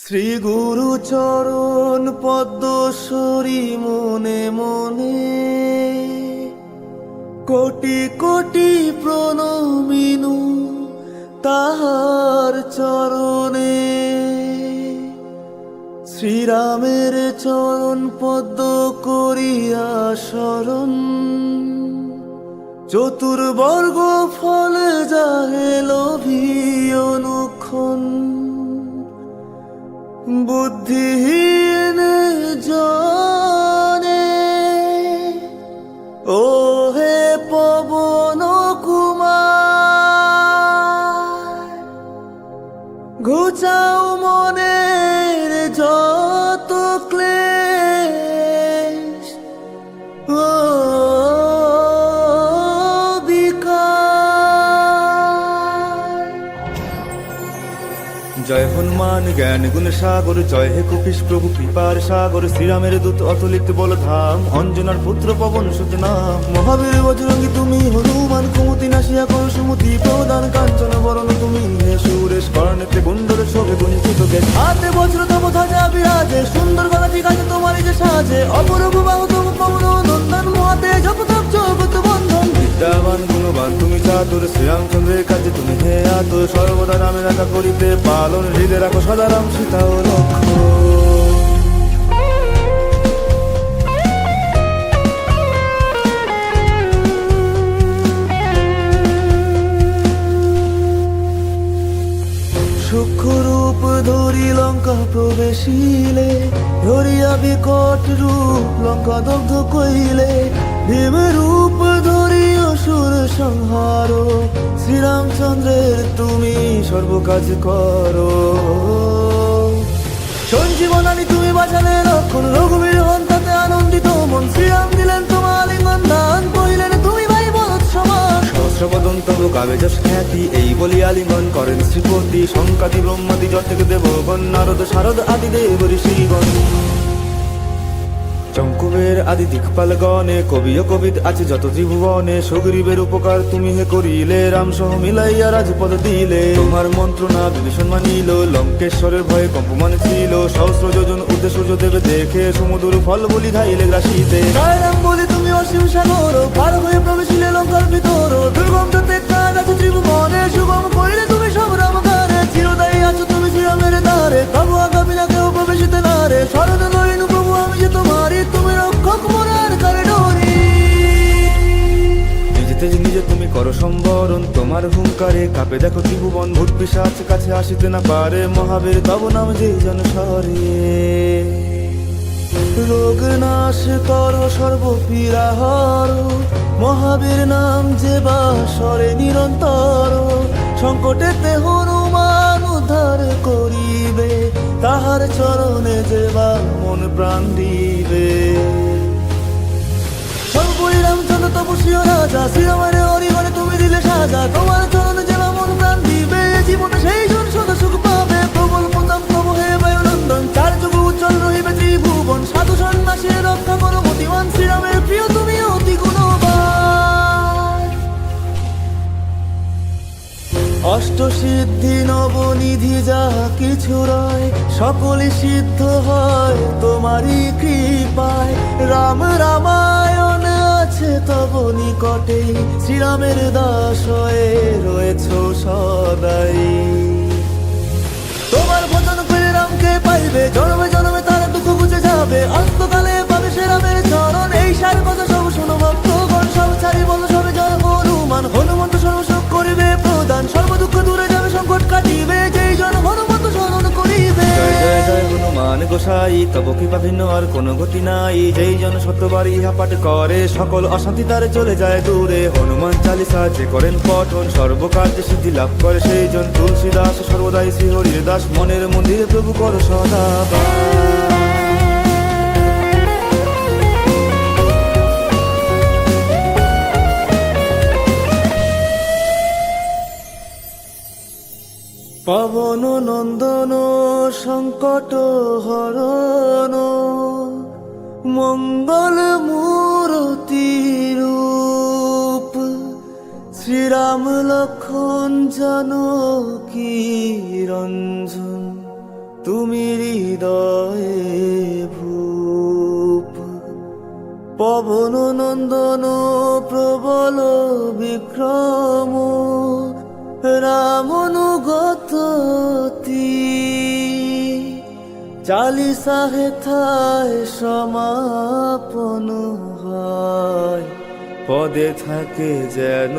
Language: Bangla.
শ্রী গুরু চরণ পদ্মশ্বরী মনে মনে কোটি কোটি প্রণমিনু তাহার চরণে। শ্রীরামের চরণ পদ্ম করিয়া শরণ, চতুর্বর্গ ফল যাহে লোভী অনুক্ষণ। বুদ্ধিহীন জনে ও হে পবন কুমার ঘুচাও হনুমান জ্ঞান গুণ সাগর, জয় হে কপিস প্রভু, কৃপার সাগর, শ্রীরামের দূত অতুলিত বল ধাম অঞ্জনার পুত্র পবন সুত নাম মহাবীর বজরঙ্গী তুমি হনুমান, কুমতি নাসিয়া করো সুমতি প্রদান, কাঞ্চন বরণ তুমি হে সুরেশ, কর্ণেতে কুণ্ডল শোভে গুঞ্চিত গে হাতে বজ্র তব ধ্বজা বিরাজে, সুন্দর গলা ঠিক আছে তোমারই যে সাজে, অপরূপ বাহু তব পবন নন্দন মহাতে জপ তপ জগত বন্ধন বিদ্যাবান তুমি চাতুর শ্রীরামচন্দ্রের কাছে তুমি হে আতুর সর্বদা নামে রাখা করিতে পালন, হৃদয় রাখো সদা রাম সীতা ও লক্ষ্মণ সূক্ষ্মরূপ ধরি লঙ্কা প্রবেশিলে, ধরিয়া বিকট রূপ লঙ্কা দগ্ধ কইলে ভীম রূপ ধরি অসুর শ্রীরামচন্দ্রের তুমি সর্বকাজ করো। সঞ্জীবনানি তুমি বাঁচালে লক্ষণ রঘুবীর হন তাতে আনন্দিত মন, শ্রীরাম দিলেন তোমার আলিঙ্গন দান কহিলেন তুমি ভাই বলত সমান সহস্রবদন তব কাবে যশ খ্যাতি, এই বলি আলিঙ্গন করেন শ্রীপতি সংকাতি ব্রহ্মাদি, যতেক দেবগণ নারদ, শারদ আদি দেব ঋষিগণ। চঙ্কুবের আদি দিকপাল গণে, কবি ও কবিত আছে যত ত্রিভুবনে। সুগ্রীবের উপকার তুমি হে করিলে রাম সহ মিলাইয়া রাজপদ দিলে। তোমার মন্ত্রণা বিভীষণ মানিল, লঙ্কেশ্বরের ভয়ে কম্পমান ছিল। সহস্র যোজন উদ্দেশ্য দেবে দেখে সমুদুর ফল বলি ধাইলে গ্রাসিতে। রাম বলি তুমি অসীম সাগর, পার হয়ে প্রবেশিলে সম্বরণ, তোমার হুঙ্কারে কাপে দেখো ত্রিভুবন ভূত পিসাচ কাছে আসিতে না পারে। মহাবীর তব নাম যে জন সরে। রোগ নাশ কর সর্বপীড়া হর মহাবীর নাম যে বা সরে নিরন্তর। সংকটেতে হনুমান উদ্ধার করিবে, তাহার চরণে যে বা মন প্রাণ দিবে। সর্বই রামচন্দ্র তপস্বীয় রাজা শ্রীরামের অরিগণে তুমি দিলে তোমার চরণে যে প্রাণ দিবে জীবনে সেই জন সদা সুখ পাবে। প্রবল প্রতাপ তব হে বায়ুনন্দন, চার যুগ উজ্জ্বল রহিবে ত্রিভুবন। সাধু সন্ন্যাসে রক্ষা করো মতিমান শ্রীরামের প্রিয়, তুমি অতি গুণবান। অষ্টসিদ্ধি নবনিধি যাহা কিছু রয় সকলই সিদ্ধ হয় তোমারই কৃপায়। রাম আছে তব নিকটে শ্রীরামের দাস হয়ে রয়েছ সদাই। তোমার ভজন করে রামকে পাইবে, জন্মে জন্মে তার দুঃখ বুঝে যাবে। গোসাই, তব কৃপা ভিন্ন আর কোনো গতি নাই। যেই জন সত্যবার ইহা পাঠ করে, সকল অশান্তি তারে চলে যায় দূরে। হনুমান চালিসা যে করেন পঠন, সর্বকার্যে সিদ্ধি লাভ করে সেই জন তুলসীদাস সর্বদাই শ্রী হরির দাস, মনের মন্দিরে প্রভু কর সদা। পবন নন্দন সংকট হরণ, মঙ্গল মূরতি রূপ। শ্রীরাম লক্ষণ জানকী রঞ্জন, তুমি হৃদয়ে ভূপ। পবন নন্দন প্রবল বিক্রম চালিসা হেথায় সমাপন হয় পদে থাকে যেন।